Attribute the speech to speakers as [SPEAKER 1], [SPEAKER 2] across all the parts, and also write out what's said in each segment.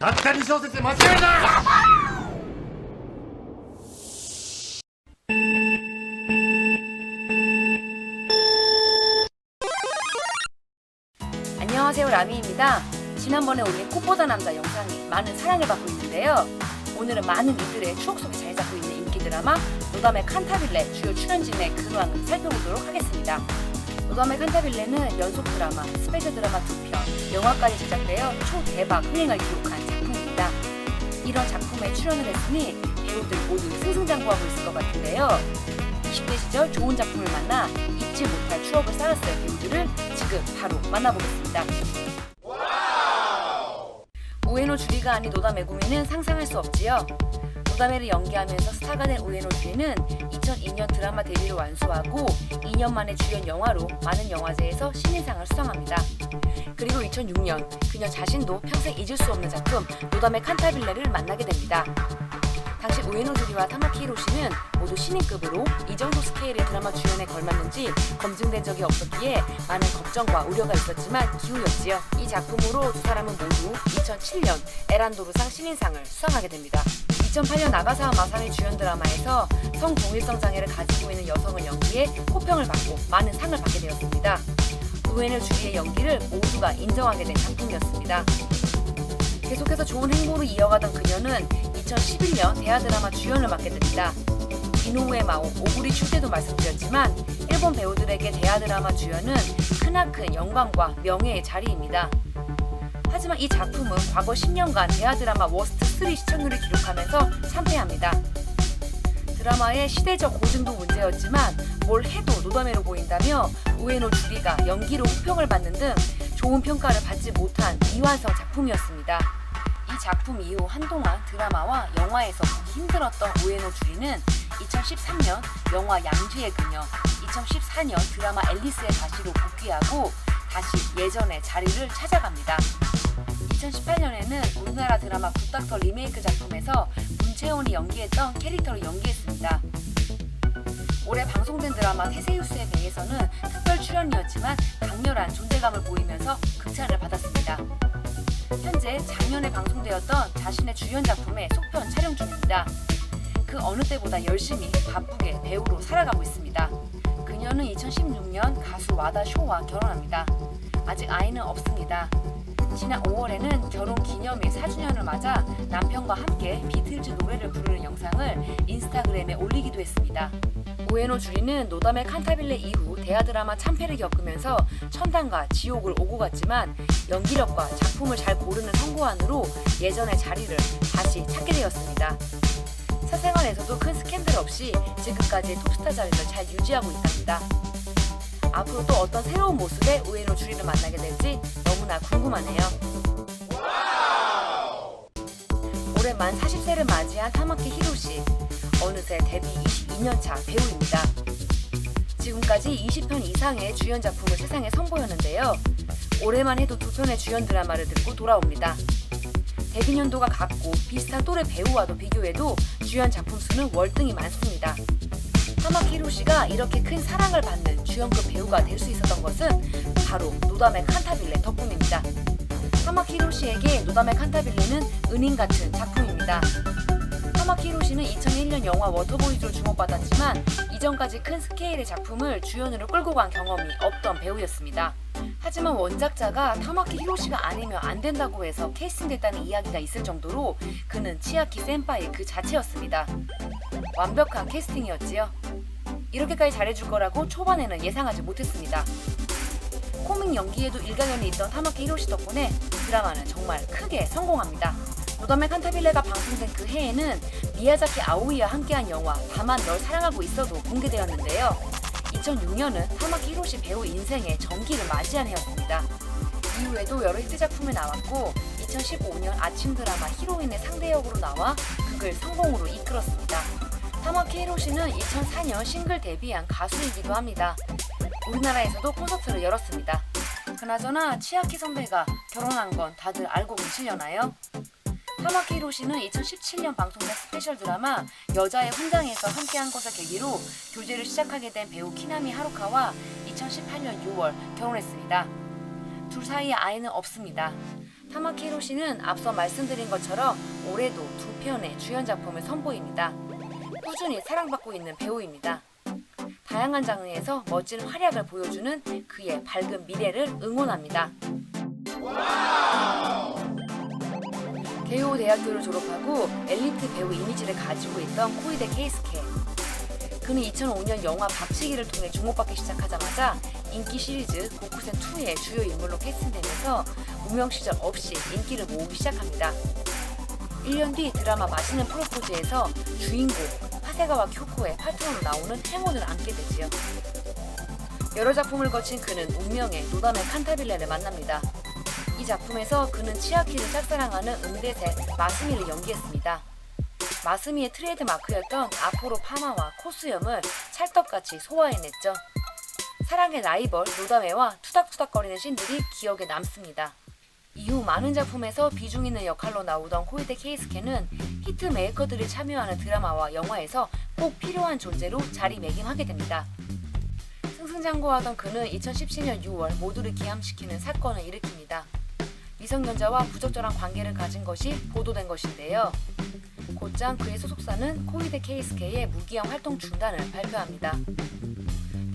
[SPEAKER 1] たった2小節で間違いない
[SPEAKER 2] 안녕하세요 라미입니다. 지난번에 올린 꽃보다 남자 영상이 많은 사랑을 받고 있는데요. 오늘은 많은 이들의 추억 속에 자리 잡고 있는 인기 드라마 노담의 칸타빌레 주요 출연진의 근황을 살펴보도록 하겠습니다. 노담의 칸타빌레는 연속 드라마, 스페셜 드라마 2편, 영화까지 제작되어 초대박 흥행을 기록한 작품입니다. 이런 작품에 출연을 했으니 배우들 모두 승승장구하고 있을 것 같은데요. 20대 시절 좋은 작품을 만나 잊지 못할 추억을 쌓았을 배우들을 지금 바로 만나보겠습니다. 우에노 주리가 아닌 노다 메구미는 상상할 수 없지요. 노다메를 연기하면서 스타가 된 우에노 주리는 2002년 드라마 데뷔를 완수하고 2년 만에 주연 영화로 많은 영화제에서 신인상을 수상합니다. 그리고 2006년 그녀 자신도 평생 잊을 수 없는 작품 노담의 칸타빌레를 만나게 됩니다. 당시 우에노 주리와 타마키 히로시는 모두 신인급으로 이 정도 스케일의 드라마 주연에 걸맞는지 검증된 적이 없었기에 많은 걱정과 우려가 있었지만 기우였지요. 이 작품으로 두 사람은 모두 2007년 에란도르상 신인상을 수상하게 됩니다. 2008년 나가사와 마사미 주연 드라마에서 성동일성 장애를 가지고 있는 여성을 연기해 호평을 받고 많은 상을 받게 되었습니다. 우에노 주리의 연기를 모두가 인정하게 된 작품이었습니다. 계속해서 좋은 행보를 이어가던 그녀는 2011년 대하 드라마 주연을 맡게 됩니다. 이노우의 마오, 오구리 출 때도 말씀드렸지만 일본 배우들에게 대하 드라마 주연은 크나큰 영광과 명예의 자리입니다. 하지만 이 작품은 과거 10년간 대하 드라마 워스트 3 시청률을 기록하면서 참패합니다. 드라마의 시대적 고증도 문제였지만 뭘 해도 노다메로 보인다며 우에노 주리가 연기로 호평을 받는 등 좋은 평가를 받지 못한 미완성 작품이었습니다. 이 작품 이후 한동안 드라마와 영화에서 보기 힘들었던 우에노 주리는 2013년 영화 양주의 그녀, 2014년 드라마 앨리스의 다시로 복귀하고 다시 예전의 자리를 찾아갑니다. 2018년에는 우리나라 드라마 굿닥터 리메이크 작품에서 문채원이 연기했던 캐릭터를 연기했습니다. 올해 방송된 드라마 테세우스의 배에서는 특별 출연이었지만 강렬한 존재감을 보이면서 극찬을 받았습니다. 현재 작년에 방송되었던 자신의 주연 작품의 속편 촬영 중입니다. 그 어느 때보다 열심히 바쁘게 배우로 살아가고 있습니다. 그녀는 2016년 가수 와다 쇼와 결혼합니다. 아직 아이는 없습니다. 지난 5월에는 결혼 기념일 4주년을 맞아 남편과 함께 비틀즈 노래를 부르는 영상을 인스타그램에 올리기도 했습니다. 우에노 주리는 노담의 칸타빌레 이후 대하 드라마 참패를 겪으면서 천당과 지옥을 오고 갔지만 연기력과 작품을 잘 고르는 성고한으로 예전의 자리를 다시 찾게 되었습니다. 사생활에서도 큰 스캔들 없이 지금까지 톱스타 자리를 잘 유지하고 있답니다. 앞으로 또 어떤 새로운 모습의 우에노 주리를 만나게 될지 너무나 궁금하네요. 올해 만 40세를 맞이한 타마키 히로시. 어느새 데뷔 22년차 배우입니다. 지금까지 20편 이상의 주연 작품을 세상에 선보였는데요. 올해만 해도 두 편의 주연 드라마를 듣고 돌아옵니다. 데뷔 년도가 같고 비슷한 또래 배우와도 비교해도 주연 작품 수는 월등히 많습니다. 타마키 히로시가 이렇게 큰 사랑을 받는 주연급 배우가 될 수 있었던 것은 바로 노담의 칸타빌레 덕분입니다. 타마키 히로시에게 노담의 칸타빌레는 은인 같은 작품입니다. 타마키 히로시는 2001년 영화 워터보이즈로 주목받았지만 이전까지 큰 스케일의 작품을 주연으로 끌고 간 경험이 없던 배우였습니다. 하지만 원작자가 타마키 히로시가 아니면 안 된다고 해서 캐스팅됐다는 이야기가 있을 정도로 그는 치아키 센파이 그 자체였습니다. 완벽한 캐스팅이었지요. 이렇게까지 잘해줄 거라고 초반에는 예상하지 못했습니다. 코믹 연기에도 일가견이 있던 타마키 히로시 덕분에 드라마는 정말 크게 성공합니다. 노담의 칸타빌레가 방송된 그 해에는 미야자키 아오이와 함께한 영화 다만 널 사랑하고 있어도 공개되었는데요. 2006년은 타마키 히로시 배우 인생의 전기를 맞이한 해였습니다. 이후에도 여러 히트 작품에 나왔고 2015년 아침 드라마 히로인의 상대 역으로 나와 극을 성공으로 이끌었습니다. 타마키 히로시는 2004년 싱글 데뷔한 가수이기도 합니다. 우리나라에서도 콘서트를 열었습니다. 그나저나 치아키 선배가 결혼한 건 다들 알고 계시려나요? 타마키 히로시는 2017년 방송된 스페셜 드라마 여자의 훈장에서 함께한 것을 계기로 교제를 시작하게 된 배우 키나미 하루카와 2018년 6월 결혼했습니다. 둘 사이에 아이는 없습니다. 타마키 히로시는 앞서 말씀드린 것처럼 올해도 두 편의 주연 작품을 선보입니다. 꾸준히 사랑받고 있는 배우입니다. 다양한 장르에서 멋진 활약을 보여주는 그의 밝은 미래를 응원합니다. 개요 대학교를 졸업하고 엘리트 배우 이미지를 가지고 있던 코이데 케이스케. 그는 2005년 영화 박치기를 통해 주목받기 시작하자마자 인기 시리즈 고쿠센 2의 주요 인물로 캐스팅되면서 무명 시절 없이 인기를 모으기 시작합니다. 1년 뒤 드라마 맛있는 프로포즈에서 주인공 하세가와 쿄코의 파트너로 나오는 행운을 안게 되지요. 여러 작품을 거친 그는 운명의 노담의 칸타빌레를 만납니다. 이 작품에서 그는 치아키를 짝사랑하는 응대세 마스미를 연기했습니다. 마스미의 트레이드 마크였던 아포로 파마와 코수염을 찰떡같이 소화해냈죠. 사랑의 라이벌 노다메와 투닥투닥거리는 씬들이 기억에 남습니다. 이후 많은 작품에서 비중 있는 역할로 나오던 호이데 케이스케는 히트 메이커들이 참여하는 드라마와 영화에서 꼭 필요한 존재로 자리매김하게 됩니다. 승승장구하던 그는 2017년 6월 모두를 기함시키는 사건을 일으킵니다. 미성년자와 부적절한 관계를 가진 것이 보도된 것인데요. 곧장 그의 소속사는 코이데 케이스케의 무기형 활동 중단을 발표합니다.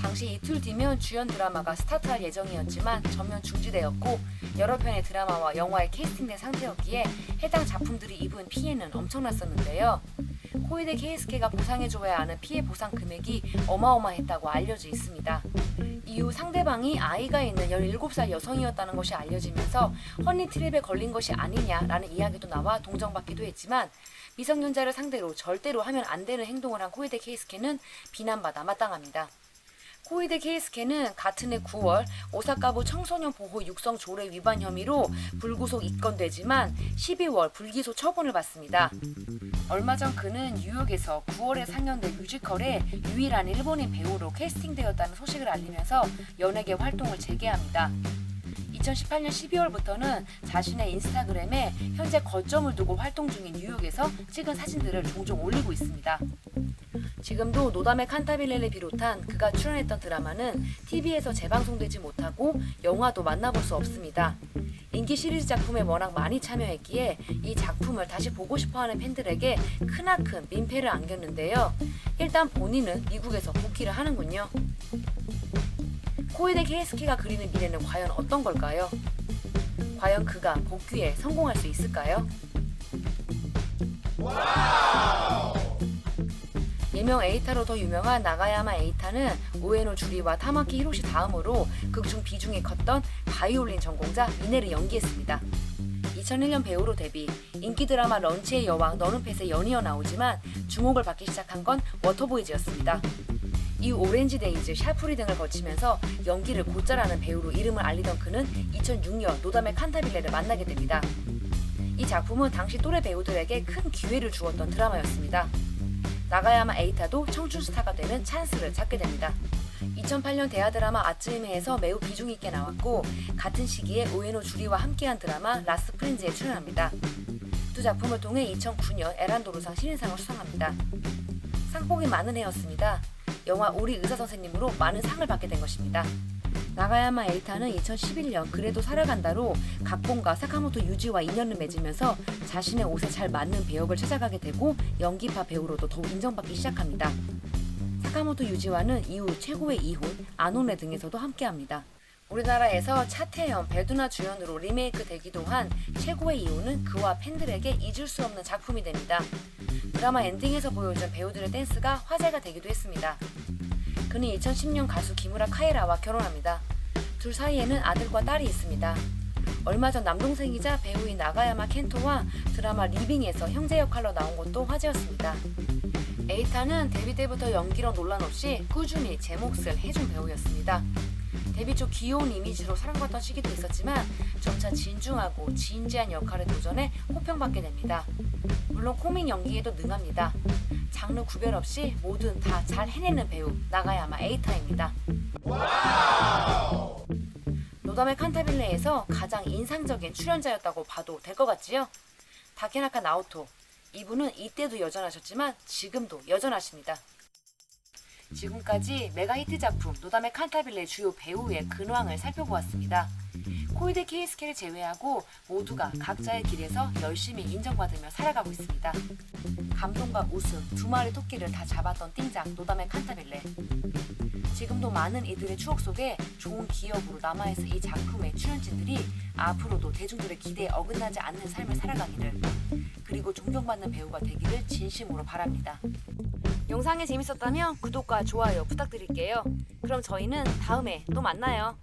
[SPEAKER 2] 당시 이틀 뒤면 주연 드라마가 스타트할 예정이었지만 전면 중지되었고 여러 편의 드라마와 영화에 캐스팅된 상태였기에 해당 작품들이 입은 피해는 엄청났었는데요. 코이데 케이스케가 보상해줘야 하는 피해 보상 금액이 어마어마했다고 알려져 있습니다. 이후 상대방이 아이가 있는 17살 여성이었다는 것이 알려지면서 허니 트랩에 걸린 것이 아니냐라는 이야기도 나와 동정받기도 했지만 미성년자를 상대로 절대로 하면 안 되는 행동을 한 코이데 케이스케는 비난받아 마땅합니다. 코이데 케이스케는 같은 해 9월 오사카부 청소년 보호 육성 조례 위반 혐의로 불구속 입건되지만 12월 불기소 처분을 받습니다. 얼마 전 그는 뉴욕에서 9월에 상영된 뮤지컬에 유일한 일본인 배우로 캐스팅되었다는 소식을 알리면서 연예계 활동을 재개합니다. 2018년 12월부터는 자신의 인스타그램에 현재 거점을 두고 활동 중인 뉴욕에서 찍은 사진들을 종종 올리고 있습니다. 지금도 노담의 칸타빌레를 비롯한 그가 출연했던 드라마는 TV에서 재방송되지 못하고 영화도 만나볼 수 없습니다. 인기 시리즈 작품에 워낙 많이 참여했기에 이 작품을 다시 보고 싶어하는 팬들에게 크나큰 민폐를 안겼는데요. 일단 본인은 미국에서 복귀를 하는군요. 코이데 케이스키가 그리는 미래는 과연 어떤 걸까요? 과연 그가 복귀에 성공할 수 있을까요? 일명 에이타로 더 유명한 나가야마 에이타는 우에노 주리와 타마키 히로시 다음으로 극중 비중이 컸던 바이올린 전공자 미네를 연기했습니다. 2001년 배우로 데뷔, 인기 드라마 런치의 여왕 너는 펫에 연이어 나오지만 주목을 받기 시작한 건 워터보이즈였습니다. 이후 오렌지 데이즈, 샤프리 등을 거치면서 연기를 곧잘하는 배우로 이름을 알리던 그는 2006년 노담의 칸타빌레를 만나게 됩니다. 이 작품은 당시 또래 배우들에게 큰 기회를 주었던 드라마였습니다. 나가야마 에이타도 청춘 스타가 되는 찬스를 찾게 됩니다. 2008년 대하 드라마 아츠히메에서 매우 비중 있게 나왔고 같은 시기에 오에노 주리와 함께한 드라마 라스 프렌즈에 출연합니다. 두 작품을 통해 2009년 에란도르상 신인상을 수상합니다. 상복이 많은 해였습니다. 영화 우리 의사 선생님으로 많은 상을 받게 된 것입니다. 나가야마 에이타는 2011년 그래도 살아간다로 각본가 사카모토 유지와 인연을 맺으면서 자신의 옷에 잘 맞는 배역을 찾아가게 되고 연기파 배우로도 더욱 인정받기 시작합니다. 사카모토 유지와는 이후 최고의 이혼, 아노네 등에서도 함께합니다. 우리나라에서 차태현, 배두나 주연으로 리메이크 되기도 한 최고의 이혼은 그와 팬들에게 잊을 수 없는 작품이 됩니다. 드라마 엔딩에서 보여준 배우들의 댄스가 화제가 되기도 했습니다. 그는 2010년 가수 기무라 카에라와 결혼합니다. 둘 사이에는 아들과 딸이 있습니다. 얼마 전 남동생이자 배우인 나가야마 켄토와 드라마 리빙에서 형제 역할로 나온 것도 화제였습니다. 에이타는 데뷔 때부터 연기로 논란 없이 꾸준히 제 몫을 해준 배우였습니다. 데뷔 초 귀여운 이미지로 사랑받던 시기도 있었지만 점차 진중하고 진지한 역할에 도전해 호평받게 됩니다. 물론 코믹 연기에도 능합니다. 장르 구별 없이 뭐든 다 잘 해내는 배우 나가야마 에이타입니다. 노담의 칸타빌레에서 가장 인상적인 출연자였다고 봐도 될 것 같지요? 다케나카 나오토 이분은 이때도 여전하셨지만 지금도 여전하십니다. 지금까지 메가 히트 작품 노담의 칸타빌레 주요 배우의 근황을 살펴보았습니다. 코이드 케이스케를 제외하고 모두가 각자의 길에서 열심히 인정받으며 살아가고 있습니다. 감동과 웃음 두 마리 토끼를 다 잡았던 띵장 노담의 칸타빌레. 지금도 많은 이들의 추억 속에 좋은 기억으로 남아있을 이 작품의 출연진들이 앞으로도 대중들의 기대에 어긋나지 않는 삶을 살아가기를 그리고 존경받는 배우가 되기를 진심으로 바랍니다. 영상이 재밌었다면 구독과 좋아요 부탁드릴게요. 그럼 저희는 다음에 또 만나요.